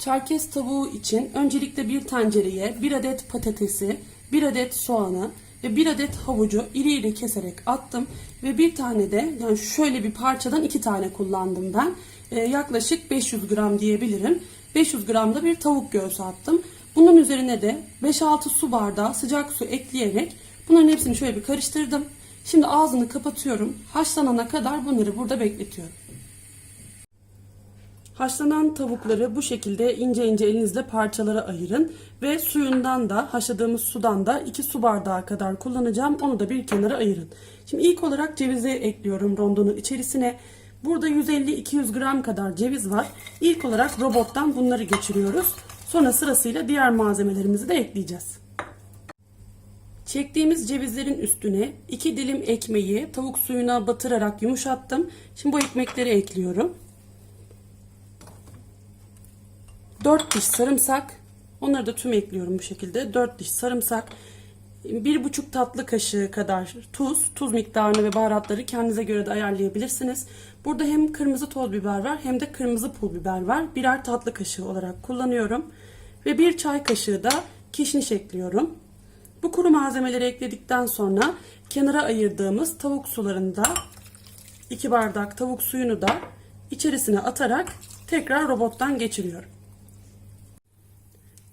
Çerkez tavuğu için öncelikle bir tencereye bir adet patatesi, bir adet soğanı ve bir adet havucu iri iri keserek attım. Ve bir tane de yani şöyle bir parçadan iki tane kullandım ben. Ee, yaklaşık 500 gram diyebilirim. 500 gram da bir tavuk göğsü attım. Bunun üzerine de 5-6 su bardağı sıcak su ekleyerek bunların hepsini şöyle bir karıştırdım. Şimdi ağzını kapatıyorum. Haşlanana kadar bunları burada bekletiyorum. Haşlanan tavukları bu şekilde ince ince elinizle parçalara ayırın ve suyundan da haşladığımız sudan da 2 su bardağı kadar kullanacağım. Onu da bir kenara ayırın. Şimdi ilk olarak cevizi ekliyorum rondonun içerisine. Burada 150-200 gram kadar ceviz var. İlk olarak robottan bunları geçiriyoruz. Sonra sırasıyla diğer malzemelerimizi de ekleyeceğiz. Çektiğimiz cevizlerin üstüne 2 dilim ekmeği tavuk suyuna batırarak yumuşattım. Şimdi bu ekmekleri ekliyorum. 4 diş sarımsak. Onları da tüm ekliyorum bu şekilde. 4 diş sarımsak. 1,5 tatlı kaşığı kadar tuz. Tuz miktarını ve baharatları kendinize göre de ayarlayabilirsiniz. Burada hem kırmızı toz biber var hem de kırmızı pul biber var. Birer tatlı kaşığı olarak kullanıyorum. Ve bir çay kaşığı da kişniş ekliyorum. Bu kuru malzemeleri ekledikten sonra kenara ayırdığımız tavuk sularını da 2 bardak tavuk suyunu da içerisine atarak tekrar robottan geçiriyorum.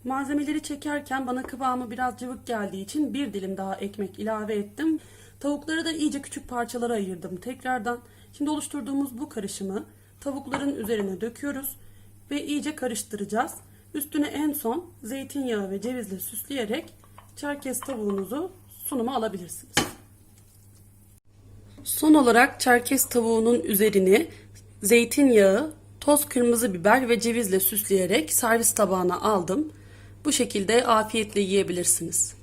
Malzemeleri çekerken bana kıvamı biraz cıvık geldiği için bir dilim daha ekmek ilave ettim. Tavukları da iyice küçük parçalara ayırdım tekrardan. Şimdi oluşturduğumuz bu karışımı tavukların üzerine döküyoruz ve iyice karıştıracağız. Üstüne en son zeytinyağı ve cevizle süsleyerek çerkez tavuğunuzu sunuma alabilirsiniz. Son olarak çerkez tavuğunun üzerini zeytinyağı, toz kırmızı biber ve cevizle süsleyerek servis tabağına aldım. Bu şekilde afiyetle yiyebilirsiniz.